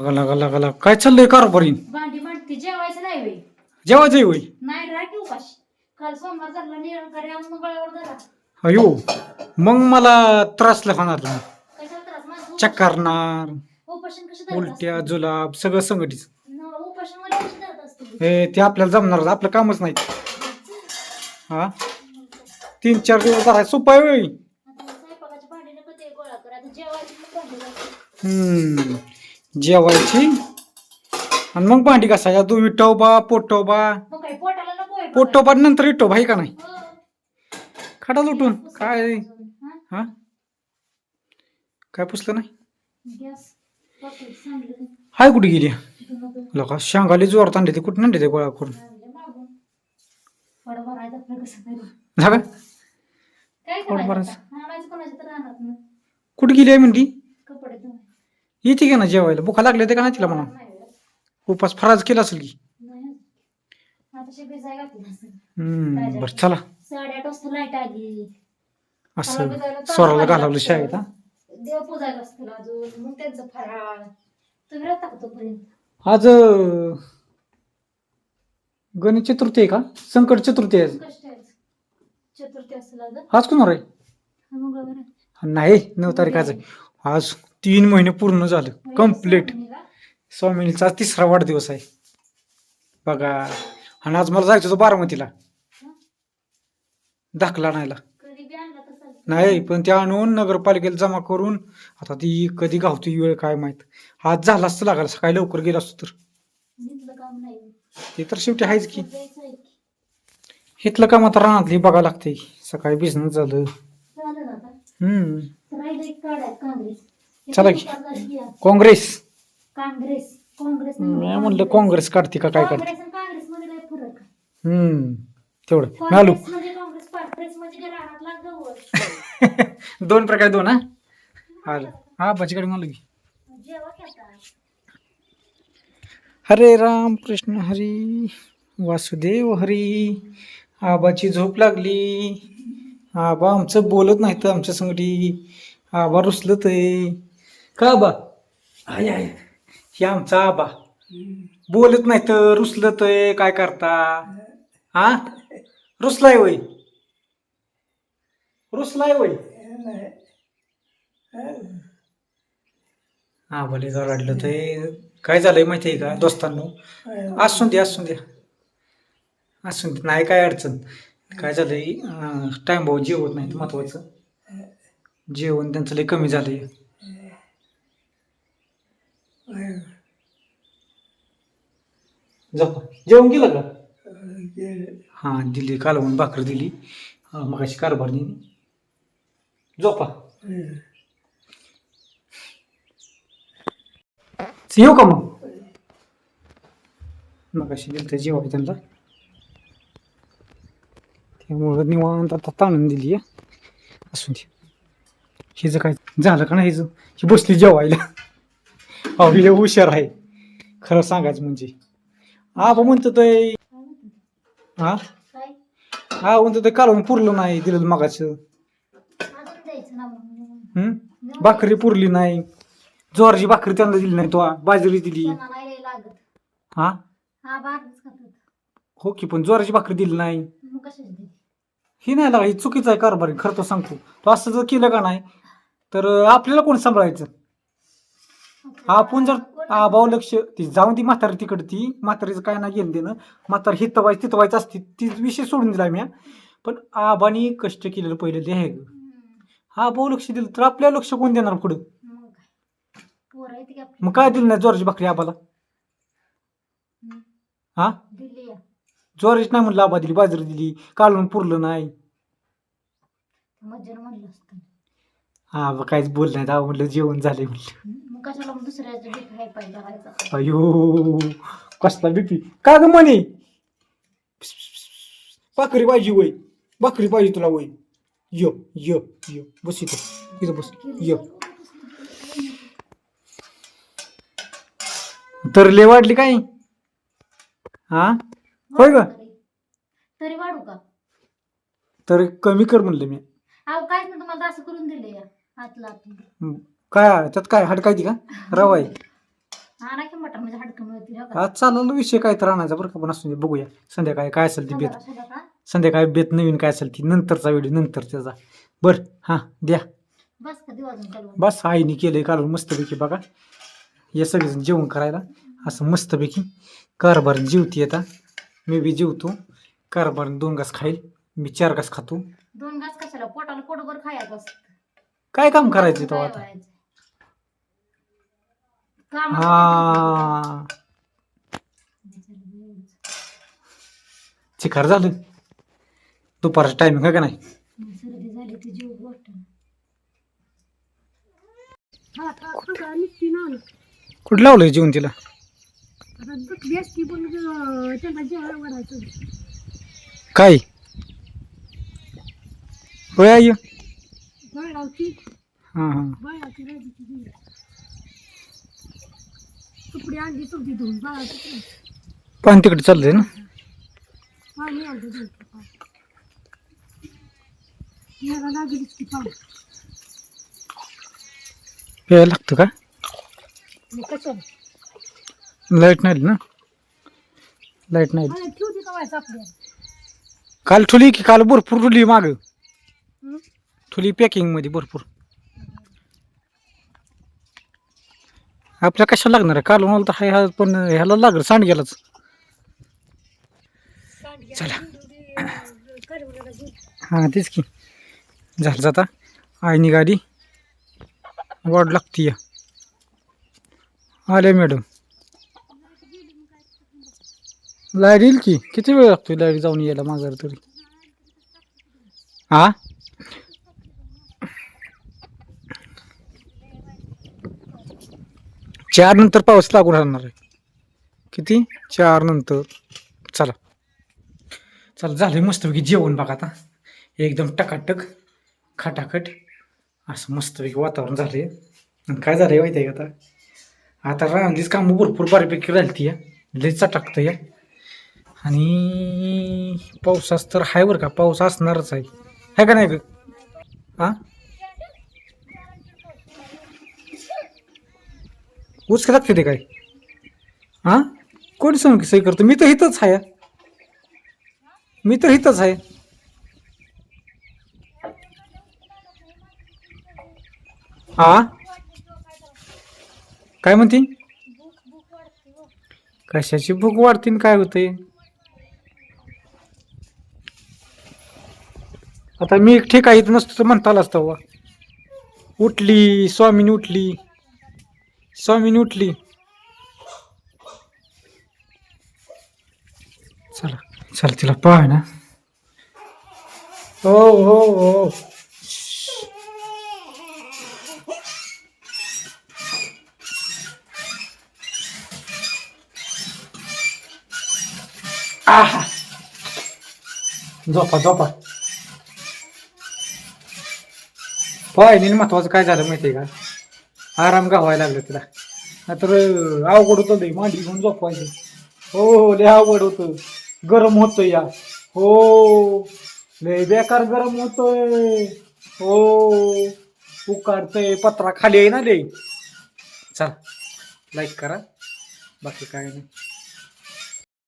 गला गला गला. काय चाललंय कारभारी भांडी मांडती जेवायचं नाही जेवायचं होय? नाही राह की उपाशी काल सोमवार झाला निरंकारी आज मंगळवार झाला. अयो मग मला त्रास होणार तुम्ही. कशाला त्रास? माझं चक्कारणार उपाशन कशी धरत उलट्या जुलाब सगळं संघटित उपाशनमध्ये कशी धरत असते? हे ते आपल्याला जमणार आपलं कामच नाही. हा? तीन चार दिवस जरा सोपं आहे होय. आता स्वयंपाकाची भांडी नको ते गोळा कर? आता जेवायची मग भांडी घासायची. हम्म. जेवायची? आणि मग भांडी घासायच्या. तू विठोबा पोटोबा मग काय पोटाला नको आहे पोटोबा नंतर विठोबा आहे का नाही? हो. खडा लुटून. काय? हा? काय पुसलं नाही? हाय कुठे गेली. लोका शांगाली जोरात आणले ते. कुठं आणले ते गोळा करून. झालं? कुठे गेली आहे म्हणती. येते का ना जेवायला बुखा लागले ते का नाही तिला म्हणा. उपास फराज केला असेल की. हम्म बरं चला साडेआठ वाजता लाइट आली असं स्वराला घालावलं शाळेत हा देव पूजायला असतील अजून मग त्यांचं फराळ तुम्ही राहता का तोपर्यंत आज अं, गणेश चतुर्थी आहे का संकट चतुर्थी आहे आज. कष्ट आहे चतुर्थी असेल अजून आज कोण आहे मंगळवार आहे. नाही नऊ तारीखाचं आहे. आज तीन महिने पूर्ण झालं. कंप्लीट. स्वामिनीचा आज तिसरा वाढदिवस आहे. बघा आणि आज मला जायचं होतं बारामतीला. दाखला आणायला. चालतं. नाही पण ते आणून नगरपालिकेला जमा करून आता ती कधी गावती वेळ काय माहीत. आज झाला असतं लागायला सकाळी लवकर गेला असतो तर. ते तर शेवटी आहेच की. इथलं काम आता रानातली बघायला लागते सकाळी बिझनेस झालं. हम्म. चला की. काँग्रेस. काँग्रेस. काँग्रेस मी म्हणलं काँग्रेस काढते का काय काढते? काँग्रेस आणि काँग्रेस मध्ये काय फरक आहे? हम्म तेवढं. मी आलो म्हणजे काँग्रेस पार्टी प्रेस म्हणजे जे रानातला गवत. दोन प्रकार दोन हा? आलं. हा भाजीकडे मला की जेव्हा हरे राम कृष्ण हरी वासुदेव हरी आबाची झोप लागली. आबा आमचं बोलत नाही तर आमच्या संगटी आबा रुसलत आहे का बा आय आय हे आमचा आबा. बोलत नाही तर रुसलत आहे काय करता? हा? रुसलाय वय रुसलाय वय हा भले जर वाटलं तर काय झालंय माहिती आहे का दोस्तांनो? असून द्या असून द्या. असून दे नाही काय अडचण. काय झालंय? टाइम भाऊ जेवत नाही महत्वाचं. जेवण त्यांचं लय कमी झालंय. झोपा जेवण केलं का? हा दिली कालवून भाकर दिली. मग अशी कारभार दिली. झोपा. येऊ का मग? मग अशी दिलं जेवाय त्यांना. त्यामुळं निवांत आता ताणून दिली असून दे. हिचं काय झालं का नाही हिचं? ही बसली जेवायला. अहो हुशार आहे. खरं सांगायचं म्हणजे. आबा म्हणतो ते हा हा म्हणतो ते कालवून पुरलं नाही दिलं मगाचं. भाकरी पुरली नाही. ज्वारची भाकरी त्यांना दिली नाही तो बाजरी दिली. हा हो की पण ज्वाराची भाकरी दिली नाही. हे ही नाही लागा ही चुकीचं आहे कारभार खरं तर सांगतो. तो असं जर केलं का नाही तर आपल्याला कोण सांभाळायचं? आपण जर आबाव लक्ष ती जाऊन ती म्हातारी तिकडे ती म्हातारीचं काय नाही घेणं देणं. म्हातारी हित व्हायचं तिथं व्हायचं असते ती विषय सोडून दिला मी पण आबानी कष्ट केलेलं पहिलं ते आहे ग. हा भाऊ लक्ष दिलं तर आपल्याला लक्ष कोण देणार पुढं? मग काय दिलं नाही ज्वारीची भाकरी आबाला. हा? ज्वारीच नाही म्हणलं आबा दिली बाजरी दिली कालवून पुरलं नाही. हा काहीच बोल नाही म्हणलं जेवण झालंय म्हणलं. मग कशाला मग दुसऱ्याचं बी काय पाहिजे घालायचं अयो कसला बीपी का ग म्हणे? भाकरी पाहिजे वय भाकरी पाहिजे तुला वय य य य बस इथं. इथं बस. य. तर ले वाढली काय? हा? होय ग? तरी वाढू का? तर कमी कर म्हणलं मी. अहो काहीच नाही तुम्हाला असं करून दिले या हातला हात काय त्यात काय हाड काय ती का? रवा आहे. आणा की मटण म्हणजे हाडकं मिळतील हो का? आज चालवलं विषय काय तर आणायचा बरं का पण असू दे बघूया. संध्याकाळी काय असेल ती बेत. संध्याकाळ- संध्याकाळ. संध्याकाळी बेत नवीन काय असेल ती नंतरचा व्हिडिओ नंतर त्याचा बरं हां द्या. बस चालू? आईने केलंय काढून मस्तपैकी बघा. या सगळेजण जेवण करायला असं मस्तपैकी. कारभार जेवती आता. मी बी जेवतो. कारभार दोन घास खाईल. मी चार घास खातो. दोन घास कशाला? पोटाला पोटभर खायचं असतं. काय काम करायचं तो आता? हा. चिकार झालं. दुपारचं टायमिंग आहे का नाही? सर्दी झाली जीव वाटत कुठं? लावलंय जेवण तिला? काय? होय आई? हां हां. आणली धुवून पाणी तिकडे. चाललंय ना? पाणी आणलं दोन याला लागलीच की पाणी प्यायला लागतं का? मग कशाला लाइट नाही आली ना? लाइट नाही आली. आणि काल ठुली की काल भरपूर ठुली माग. ठुली पॅकिंगमध्ये भरपूर. आपल्या कशाला लागणार आहे? काल मला तर हाय हा पण ह्याला लागलं सांडग्यालाच. चला. हां तेच की. झालं जाता. आईनी गाडी. वाढ लागती या. आले मॅडम. लाइट येईल की? किती वेळ लागतो लाइट जाऊन यायला माघार तरी? हा चार नंतर पाऊस लागून राहणार आहे. किती? चार नंतर. चला. चला झालं मस्तपैकी जेवण बघा आता. एकदम टकाटक खटाखट असं मस्तपैकी वातावरण झालंय. आणि काय झालंय माहिती आहे का आता? आता राहिलीच कामं भरपूर बऱ्यापैकी राहिली या. लई चटाकतं या. आणि पावसाच तर आहे बरं का पाऊस असणारच आहे. का नाही हां उचक लागते ते काय? हां? कोणी सांग सही करतो? मी तर इथंच आहे मी तर इथंच आहे हा काय म्हणते? कशाची भूक वाढतीन काय होते आता मी एक ठीक आहे इथं नसतो तर म्हणता आला वा उठली स्वामीनी उठली. स्वामीनी उठली. चला चला तिला पाह ना. हो हो हो. आहा. झोपा झोपा. पाहिजे महत्वाचं काय झालं माहिती आहे का? आराम गावायला लागलं तिला. नाहीतर अवघड होतं लई मांडी घेऊन झोपवायचं. हो हो लय अवघड होतं. गरम होतं या. हो लय बेकार गरम होतोय. हो उकाडतंय. पत्रा खाली आहे ना लय. चला लाईक करा. बाकी काय नाही.